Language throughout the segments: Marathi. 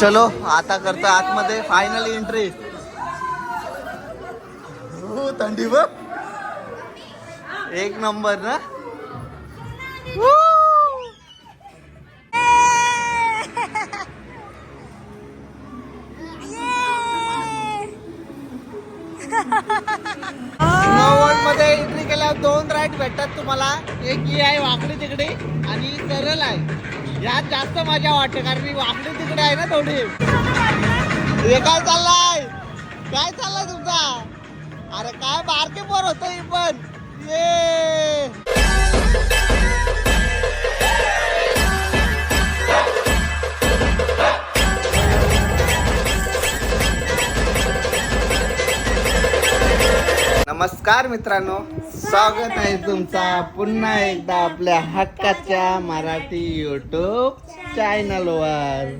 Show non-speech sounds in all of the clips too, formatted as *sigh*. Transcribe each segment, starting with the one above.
चलो आता करतो आतमध्ये फायनल एंट्री हो थंडी बघ. एक नंबर ना? मध्ये एंट्री केल्यावर दोन राईट भेटतात तुम्हाला. एक ही आहे वाकडी तिकडे आणि सरळ आहे. यात जास्त मजा वाटते कारण मी वाकडी तिकडे आहे ना थोडी. हे काय चाललाय? काय चाललाय तुमचा? अरे काय बारके पोर होत पण. ये. नमस्कार मित्रांनो स्वागत आहे तुमचा पुन्हा एकदा आपल्या हक्काच्या मराठी युट्यूब चॅनल वर.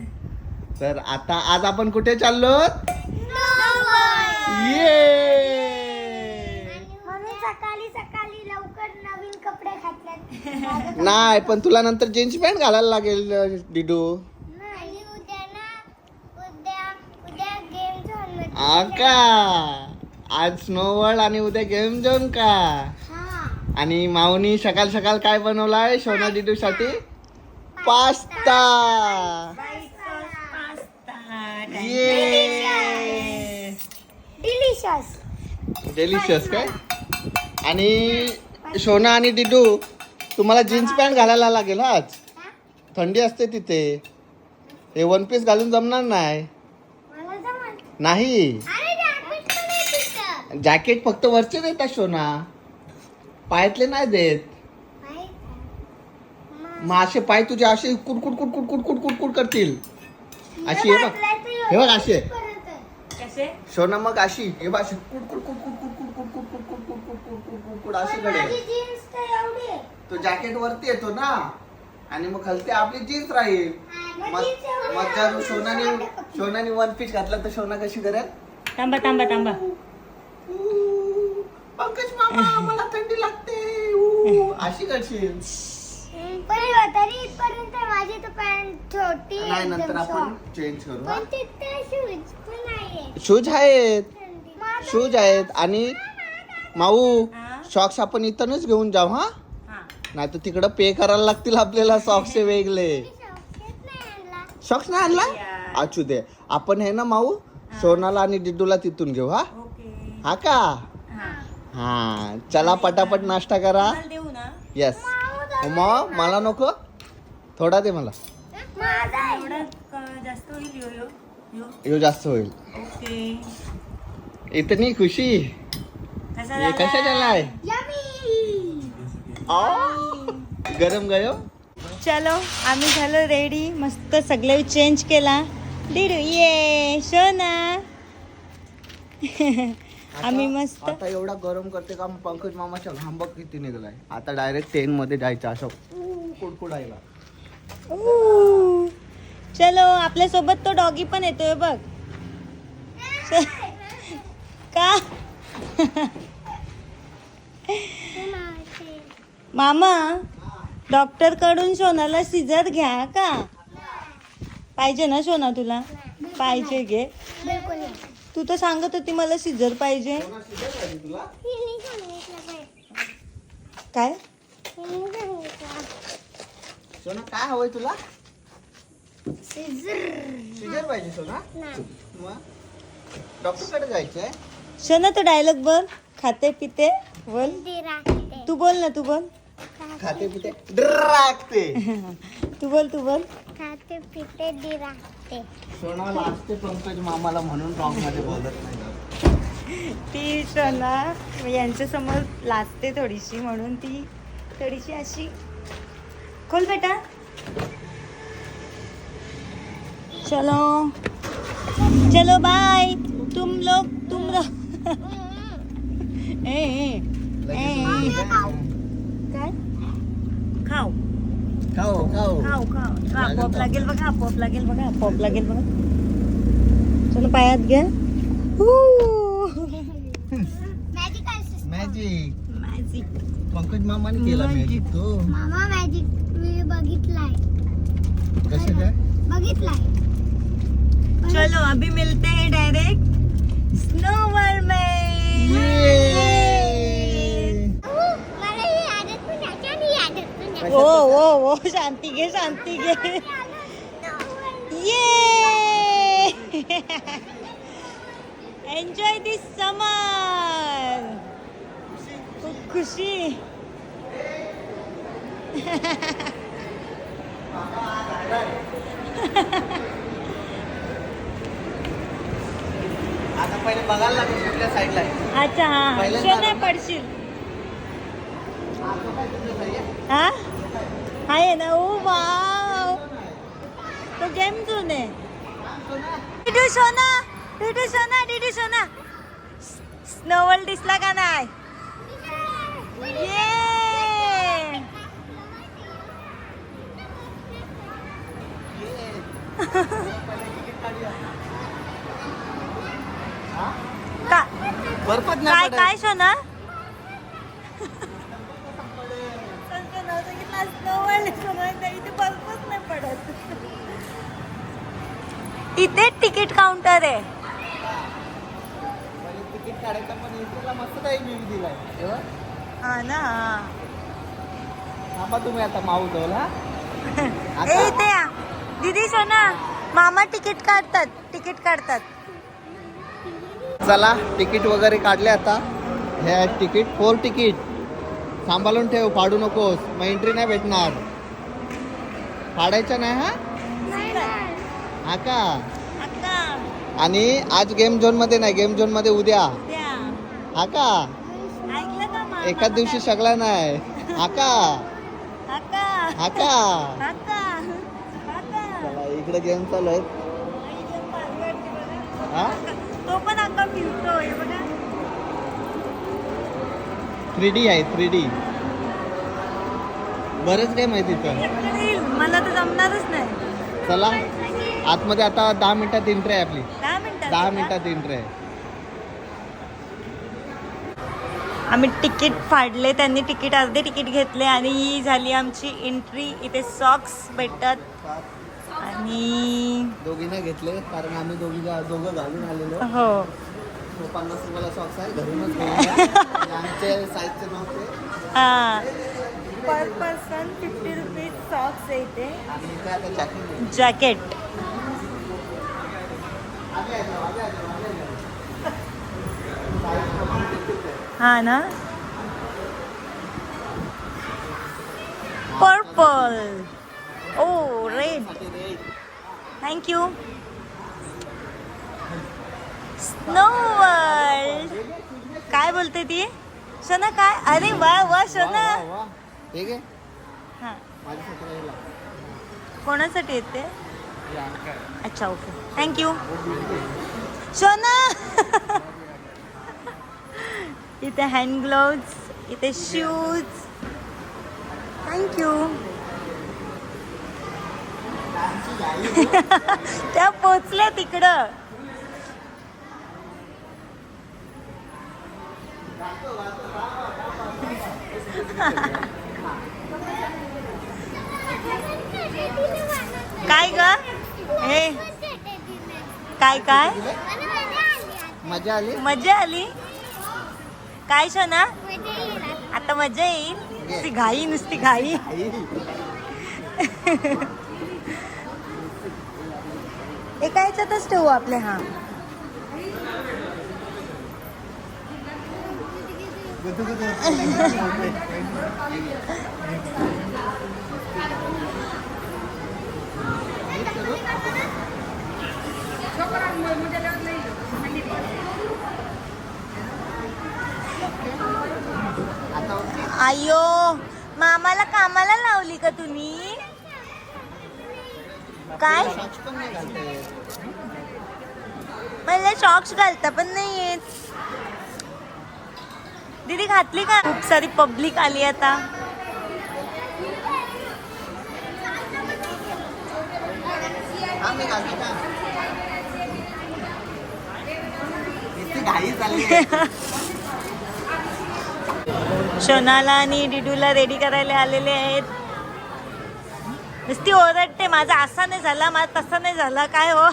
तर आता आज आपण कुठे चाललो? ये! नाही पण तुला नंतर जीन्स पॅन्ट घालायला लागेल डिडू आणि आज स्नो वर्ल्ड आणि उद्या गेम झोन का? हा. आणि माऊनी सकाळ सकाळ काय बनवलाय? सोना डिडू साठी पास्ता. ये डिलिशियस डेलिशियस काय? आणि सोना आणि डिडू तुम्हाला जीन्स पॅन्ट घालायला लागेल आज. थंडी असते तिथे. हे वन पीस घालून जमणार नाही. नाही अरे जॅकेट पण आहे तिथं जॅकेट फक्त वरचे देतात सोना? पायातले नाही देत? मग असे पाय तुझे असे कुडकुड कुडकुड कुडकुड कुडकुड करतील. अशी हे बघ. हे बघ. कसे? सोना मग अशी. हे बघ अशी कुडकुड कुडकुड कुडकुड कुडकुड कुडकुड कुडकुड कुडकुड कुडकुड अशी कडे. तो जॅकेट वरती येतो ना? आणि मग खालती आपली जीन्स राहील. मग मग. जर सोनाने सोनाने वन पीस घातला तर सोना कशी करेल? थांबा थांबा थांबा. पंकज मामा मला थंडी लागते. ऊ, अशी करशील. हम्म, पण तरी इथपर्यंत माझी तर पॅन्ट छोटी आहे नाही नंतर एकदम आपण soft. चेंज करू पण तिथे शूज पण नाहीये. शूज आहेत. माझा- शूज आहेत. आणि माऊ? शॉक्स आपण इथूनच घेऊन जाऊ हा? हा. नाही तर तिकडं पे करायला लागतील आपल्याला सॉक्सचे वेगळे. *laughs* शॉकेट नाही आणला. सॉक्स नाही आणला. असू दे आपण हे ना माऊ सोनाला आणि डिड्डूला तिथून घेऊ हा? ओके. हा का? हा चला पटापट नाश्ता करा. देऊ ना. येस मग मला नको. थोडा दे मला. एवढा क- जास्त होईल यो यो. यो. यो जास्त होईल. ओके. इतनी खुशी. कसा हे कशा झालाय. गरम गयो चलो आम्ही झालो रेडी मस्त सगळे चेंज केला. डिडू ये शोना आम्ही मस्त. आता एवढा गरम करते का पंकज मामाच्या घाम बघ किती निघलाय. आता डायरेक्ट टेन मध्ये जायचं असं कुडकुडायला. चलो आपल्यासोबत तो डॉगी पण येतोय बघ. का. मामा डॉक्टरकडून सोनाला सिजर घ्या का? पाहिजे ना सोना तुला? पाहिजे घे. तू तर सांगत होती मला सिजर पाहिजे. सांगितलं काय? काय. सोना हवंय तुला. सिजर पाहिजे सोना? डॉक्टरकडे जायचंय? सोना तो डायलॉग बोल. खाते पिते बोल. ती राखते. तू बोल ना तू बोल. खाते पिते ड्रागते *laughs* तू बोल तू बोल. खाते पिते दी सोना लाजते पंकज मामाला म्हणून रॉंगमध्ये बोलत नाही. ती सोना यांच्या समोर लाजते थोडीशी म्हणून ती थोडीशी अशी. खोल बेटा. चलो. चलो बाय तुम लोग तुम लोग *laughs* ए, ए, ए, ए. काय? खाऊ खाओ खाओ खाऊ खाऊ. हा पॉप लागेल बघा पॉप लागेल बघा पॉप लागेल बघा. चलो पायात घ्या. मॅजिक मॅजिक पंकज मामाने केला मॅजिक तो. मामा मॅजिक मी बघितलाय. कसं काय? बघितलाय. चलो अभी मिलते हैं डायरेक्ट स्नोवर में. आहे. ओ ओ ओ शांती घे शांती घे. ये एन्जॉय दिस समर खूप खुशी. आता पहिले बघायला लागेल कुठल्या साईडला आहे. अच्छा हा. पडशील. हा? आहे ना ओ वाव. तो गेम झोन आहे डिडू सोना डिडू सोना डिडू सोना. स्नोवल दिसला का नाही? ये काय काय. सोना? इथे तिकीट काउंटर आहे. तिकीट काढायचं पण इथला मस्त काही व्ह्यू दिलाय. हे बघ. ना. थांबा तुम्ही आता माऊ हा? *laughs* ए इथे या. दीदी सोना मामा तिकीट काढतात तिकीट काढतात. चला तिकीट वगैरे काढले आता. हे तिकीट फोर तिकीट सांभाळून ठेव फाडू नकोस. मग एंट्री नाही भेटणार. फाडायचं नाही हा? हा का? आणि आज गेम झोनमध्ये नाही. गेम झोनमध्ये उद्या. द्या हा का? एकाच दिवशी सगळा नाही. हा का? हा का? चला इकडे गेम चालू आहेत. हा? तो पण अक्का फिरतोय बघा. थ्री डी आहे थ्री डी बरेच तिथं एकटं येईल. मला तर जमणारच नाही. चला आतमध्ये आता दहा मिनिटात एंट्री आहे आपली. दहा मिनिटात दहा का? मिनिटात एंट्री आहे. आम्ही तिकीट फाडले त्यांनी तिकीट अर्धे तिकीट घेतले आणि ही झाली आमची एंट्री इथे सॉक्स भेटतात. आणि दोघी नाही घेतले कारण आम्ही दोघी दोघं घालून आलेलो. हो. पन्नास रुपयाला सॉक्स आहे. घरूनच घेऊन या. आमचे साईजचे नव्हते. हा. Per person fifty rupees socks आहे इथे. आणि इथे आता जॅकेट जॅकेट हा ना? Purple or red thank you snow world काय बोलते ती? सोना काय? अरे वा वा सोना हा राहिला. कोणासाठी येते. अच्छा ओके. थँक्यू सोना इथे हँड ग्लोव्ज इथे शूज थँक्यू *laughs* त्या पोचल्या तिकडं. काय ग? हे. काय काय? मजा आली? मजा आली? काय सोना आता मजा येईल? नुसती घाई. नुसती घाई. एका ह्याच्यातच ठेवू आपले हा गुदू गुदू. आता ओके. आयो मामाला कामाला लावली का तुम्ही? काय? मला शॉक्स घालता पण नाही येत दीदी घातली का? खूप सारी पब्लिक आली आता. हा, *laughs* शोनाला आणि डिडूला रेडी करायला आलेले आहेत. नुसती ओरडते माझा असा नाही झाला माझा तसा नाही झाला काय हो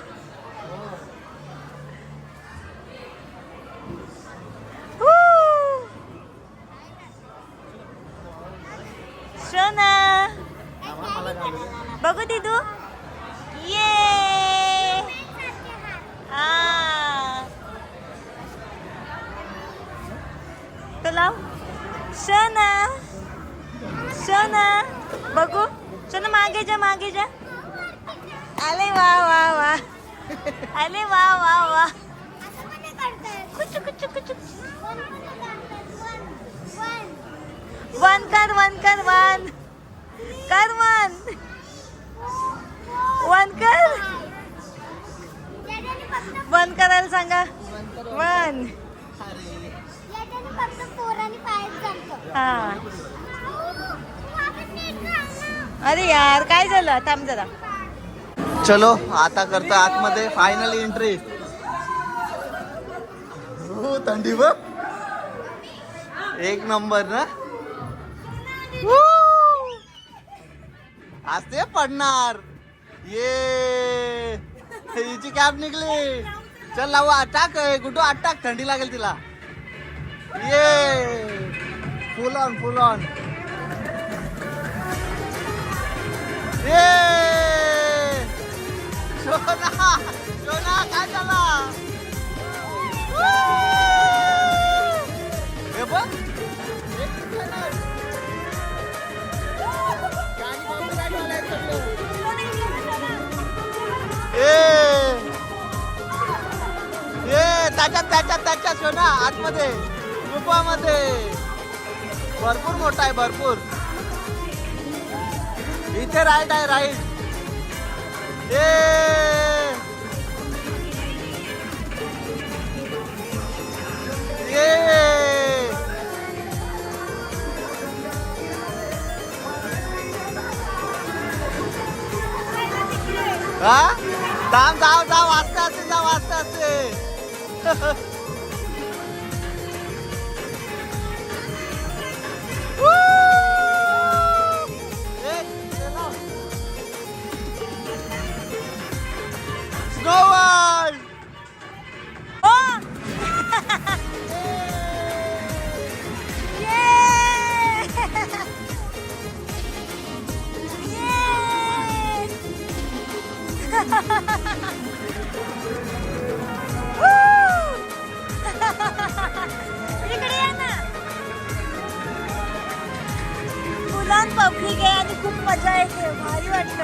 बघू दिदू ये आ. तो लाव शना. शना. बघू. शना मागे जा मागे जा. आले वा वा वा. आले वा वा वा. कुचू कुचू कुचू वन कर वन कर वन. कर वन. वन कर. वन करायला सांगा. वन. हा. अरे यार काय झालं? थांब जरा. चलो आता करतो आतमध्ये फायनल एंट्री हो थंडी बघ. एक नंबर ना! आज ते पडणार. ये. हिची कॅब निघली. चल लावू अटॅक कुठं अटॅक थंडी लागेल तिला. ये. फुल ऑन फुल ऑन ये शोना शोना काय झाला? हे बघ. ए ए त्याच्यात त्याच्यात त्याच्यात शोना आतमध्ये गुफामध्ये भरपूर मोठा आहे भरपूर. इथे राईट आहे राईट ए! ए! हा? थांब जाव जाव वाजता असते जा वाचते. असते *laughs* इकडे या ना फुलान पब्लिक आहे आणि खूप मजा येते. भारी वाटत.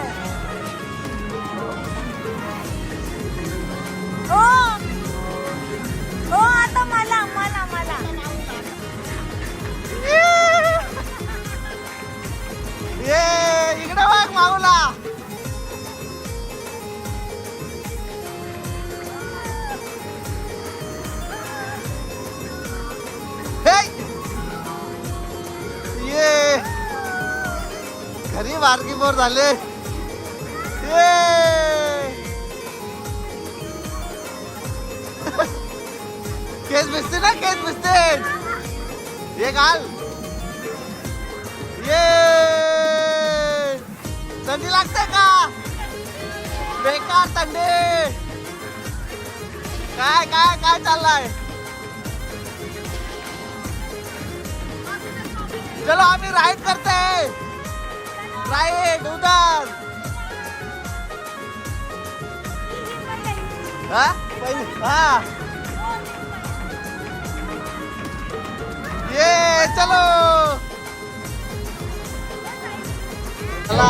हो. बारकी बोर झाले. केस भिजते ना, केस भिजते. ये घाल ये. थंडी लागते का? बेकार थंडी. काय काय काय चाललंय? चलो, आम्ही राईड करते. राईड उधर. हा? पहिले हा. ये चलो. चला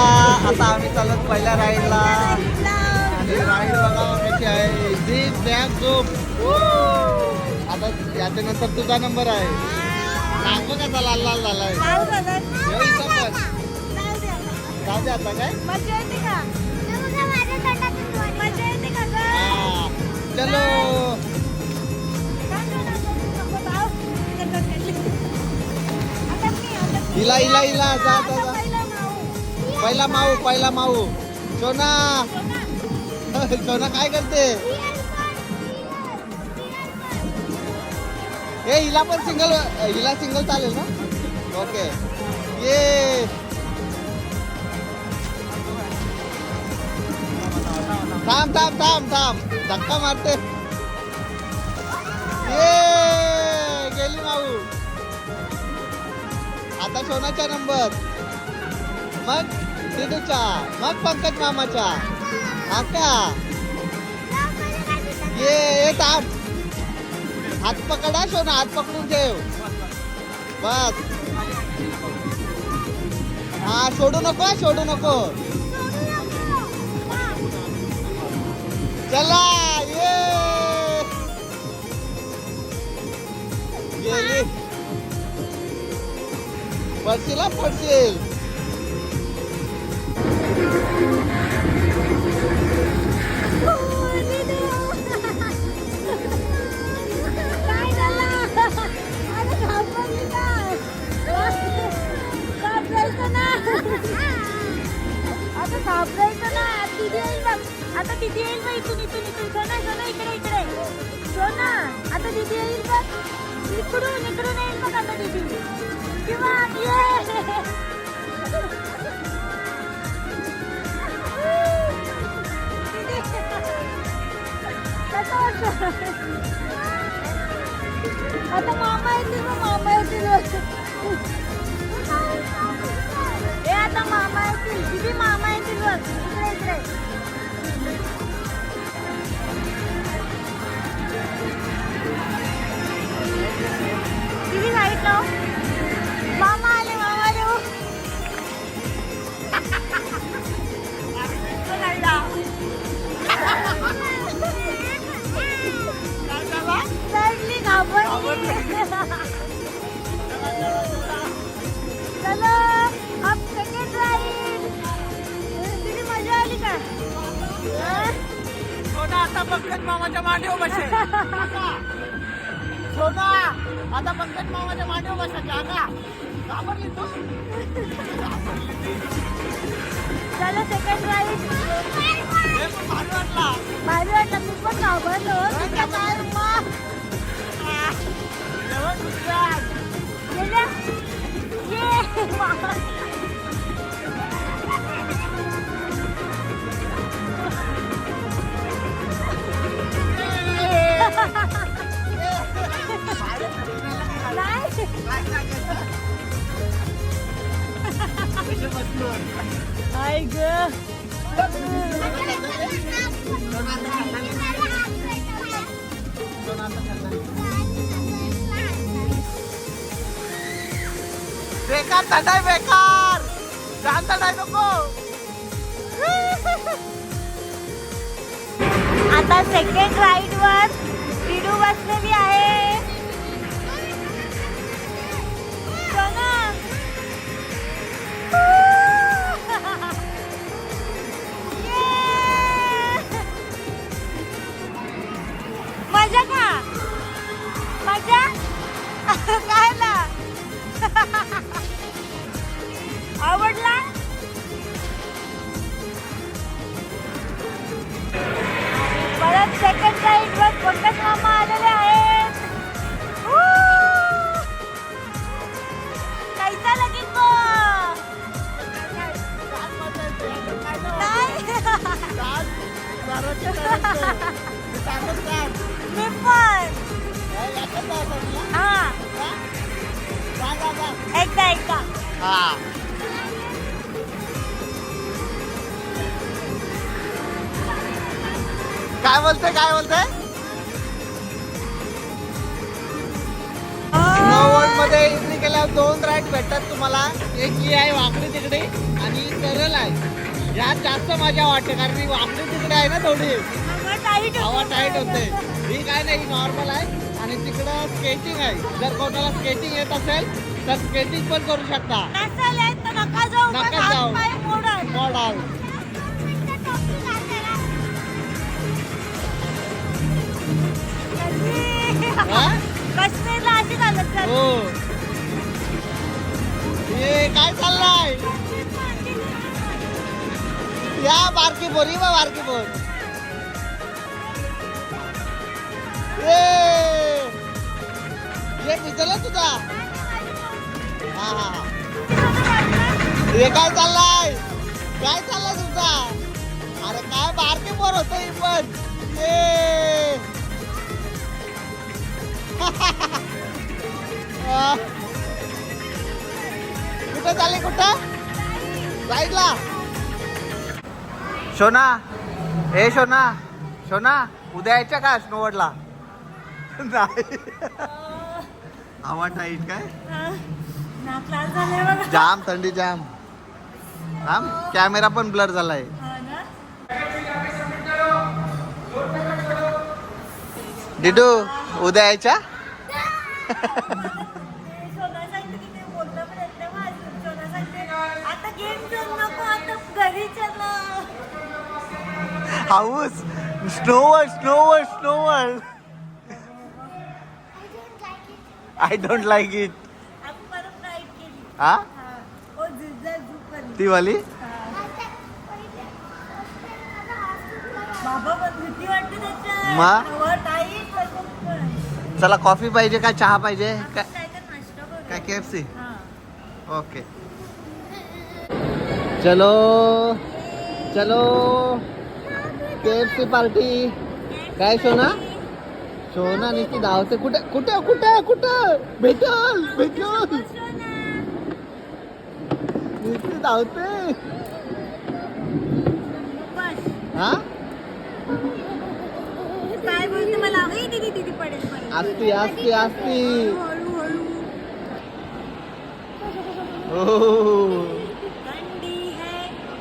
आता आम्ही चालत पहिल्या राईडला. आणि राईड बघा कशी आहे. झीप बॅग झोप आता याच्यानंतर तुझा नंबर आहे. नाक बघा लाल लाल झालाय जाऊ दे आता काय? मजा येते का? हे. मजा येते हा. चलो. हिला हिला हिला जा जा जा. पहिला माऊ. पहिला माऊ पहिला माऊ. सोना. सोना. *laughs* काय करते? ए हिला पण सिंगल हिला सिंगल चालेल ना? ओके ये थांब थांब थांब थांब. धक्का मारते. ये गेली माऊ आता सोनाचा नंबर. मग दिदूच्या मग पंकज मामाचा. हा का ये ये ताट हात पकडा सोना हात पकडून ठेव. बस. हा सोडू नको सोडू नको. चला ये गेली पडशील हा, पडशील इकडून इकडून येईल बघ आता किंवा आता मामा येतील मग मामा येतील ए आता मामा येतील. किती मामा येतील बघ. इकडे इकडे. किती लाइट लाव काय ना आवडला? परत सेकंड राईड वर पंकज मामा आलेले आहेत! कैसा लगी को नाही मी पण. एकदा एकदा हा. काय बोलते काय बोलते मध्ये एंट्री केल्यावर दोन राईड भेटतात तुम्हाला. एक ही आहे वाकडी तिकडे आणि सरळ आहे. यात जास्त मजा वाटते कारण ही वाकडी तिकडे आहे ना थोडी. हवा टाईट होते. ही काय नाही नॉर्मल आहे. आणि तिकडं स्केटिंग आहे. जर कोणाला स्केटिंग येत असेल तर स्केटिंग पण करू शकता. नसेल येत तर नका जाऊ नका मग हात जाऊ. पाय मोडल मॉडल हा? काश्मीरला अशी चालत हो. हे काय चाललंय? या बारकी बोर ही बा बारकी बोर ये ये भिजला तुझा. हे काय चाललंय? काय चाललंय तुझा? अरे काय बारकी बोर होत ही पण. आ. *laughs* कुठं चालले कुठं? साईडला. शोना. ए शोना. शोना उद्या यायच्या का स्नोवर्डला? नाही. आवाज नाही काय? जाम थंडी जाम. जाम कॅमेरा पण ब्लर झालाय. हा ना डिडू उद्या यायच्या? हाऊस. स्नोवर स्नोवर स्नोवर. आय डोंट लाईक इट हा हा? ती वाली? पण. चला कॉफी पाहिजे का चहा पाहिजे? काय के एफ सी. ओके. चलो. चलो. के एफ सी पार्टी काय सोना? सोना नुसती धावते. कुठे कुठे कुठे कुठे? भेटल भेटल. नुसती धावते बस. हा? काय बोलते मला? ए, दीदी दीदी पडेल पडेल. असती असती असती हळू हळू हो. थंडी है.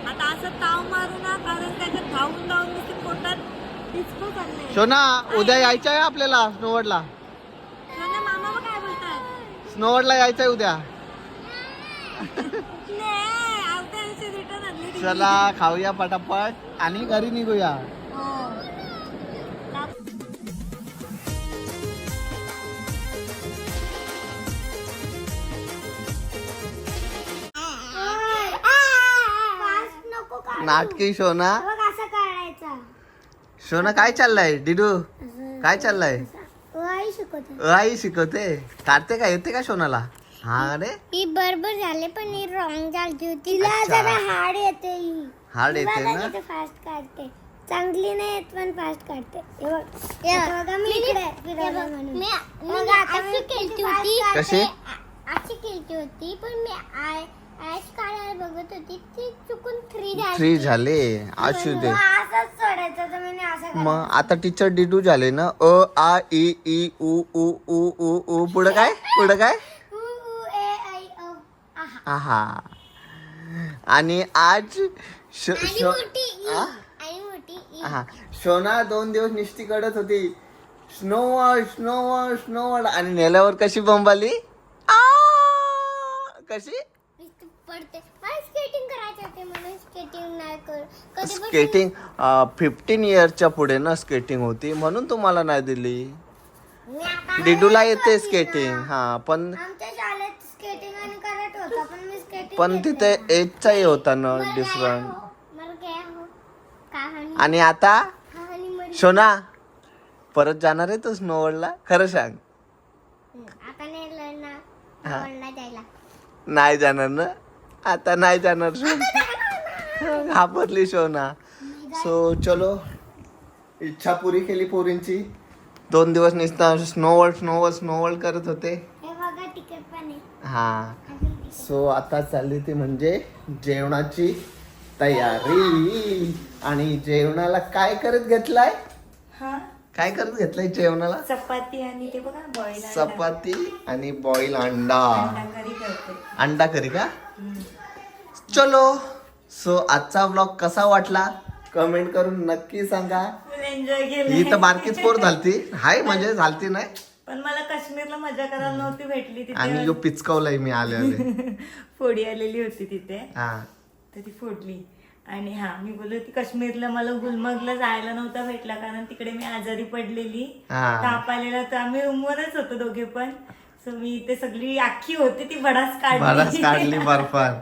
आता असं ताव मारू ना कारण त्याच्यात धावून धावून नुसते पोटात डिस्को सोना उद्या यायचं आहे आपल्याला स्नोवर्डला. सोना मामा बघ काय बोलतात. स्नोवर्डला उद्या *laughs* नाही आवत्या दिवशी रिटर्न आणली ती. चला खाऊया पटापट आणि घरी निघूया. नाटकी काढायचा शोना काय चाललंय? डिडू काय चाललंय? आई शिकवते. काढते का? येते का शोनाला हा अरे ही बरोबर झाले पण ही रॉंग झाली होती. तिला अच्छा. जरा हार्ड येते ही. हार्ड येते ना? फास्ट काढते. चांगली नाही येत पण फास्ट काढते. हे बघ. आता बघा. मी इकडे फिरवलं म्हणून. मी होती. कशी? अशी केलती होती पण मी आय आयस काढायला बघत होती. ती चुकून थ्री झाली. थ्री झाले असू दे. मग असंच सोडायचं तर मी असं करायचं. मग आता टीचर डिडू झाले ना? अ आ इ ई उ उ उ उ उ. पुढं काय? पुढं काय. आणि आज श- आणि श- मोठी ई. आ? आणि मोठी ई. हा शोना दोन दिवस निष्ठी कडत होती स्नोवर्ड स्नोवर्ड स्नोवर्ड आणि नेल्यावर कशी बंबाली आ! कशी नुसती पडते मला स्केटिंग करायचं होते म्हणून स्केटिंग नाही कर कधी पण स्केटिंग फिफ्टीन इयरच्या पुढे ना स्केटिंग होती म्हणून तुम्हाला नाही दिली मी आता डिडूला येते स्केटिंग. हा पण आमच्या शाळेत स्केटिंग आणि करत होता पण तिथे एजचाही होता ना डिफरंट हो कहाणी. आणि आता? शोना परत जाणार आहे तू स्नोवर्डला खरं सांग. आता नाही हा. जाणार ना? आता नाही जाणार. घाबरली शोना सो चलो. इच्छा पुरी केली पोरींची. दोन दिवस नुसता स्नोवर्ड स्नोवर्ड स्नोवर्ड करत होते. हे. सो आता चालली ती म्हणजे जेवणाची तयारी. आणि जेवणाला काय करत घेतलाय? हा? काय करत घेतलंय जेवणाला? चपाती आणि ते बघा बॉईल चपाती आणि बॉईल अंडा. अंडा करी का? चलो. सो आजचा ब्लॉग कसा वाटला? कमेंट करून नक्की सांगा. ही तर बारकीच पोर झालती. हाय म्हणजे झालती नाही. पण मला काश्मीरला मजा करायला नव्हती भेटली आणि तिथे यो पिचकवलाय मी आले आले. *laughs* फोडी आलेली होती तिथे. हा. तर ती फोडली. आणि हा मी बोललो होती काश्मीरला मला गुलमर्गला जायला नव्हता भेटला कारण तिकडे मी आजारी पडलेली. हा. ताप आलेला तर आम्ही रूमवरच होतो दोघे पण. सो मी ते सगळी आखी होती ती बराच काढली. काढली *laughs* बर्फार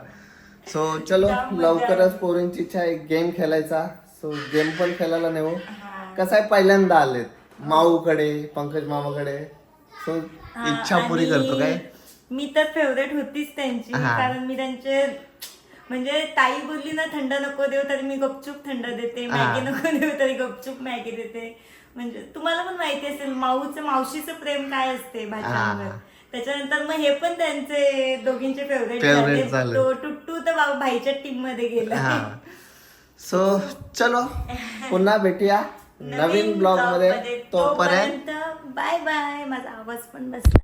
सो चलो लवकरच पोरींची इच्छा आहे गेम खेळायचा. सो गेम पण खेळायला नेऊ. हा. कसं आहे पहिल्यांदा आलेत. माऊकडे पंकज मामाकडे सो इच्छा पुरी करतो काय मी तर फेवरेट होतीच त्यांची हा. कारण मी त्यांचे म्हणजे ताई बोलली ना थंड नको देऊ तरी मी गपचूप थंड देते हा. मॅगी नको *laughs* देऊ तरी गपचूप मॅगी देते म्हणजे तुम्हाला पण माहिती असेल माऊचं मावशीचं प्रेम काय असते भाषांवर हा. त्याच्यानंतर मग हे पण त्यांचे दोघींचे फेवरेट झाले झाले. तो टुट्टू तर बा- भाईच्या टीममध्ये गेला हा सो चलो पुन्हा भेटूया *laughs* नवीन ब्लॉगमध्ये तोपर्यंत बाय बाय. माझा आवाज पण बसला.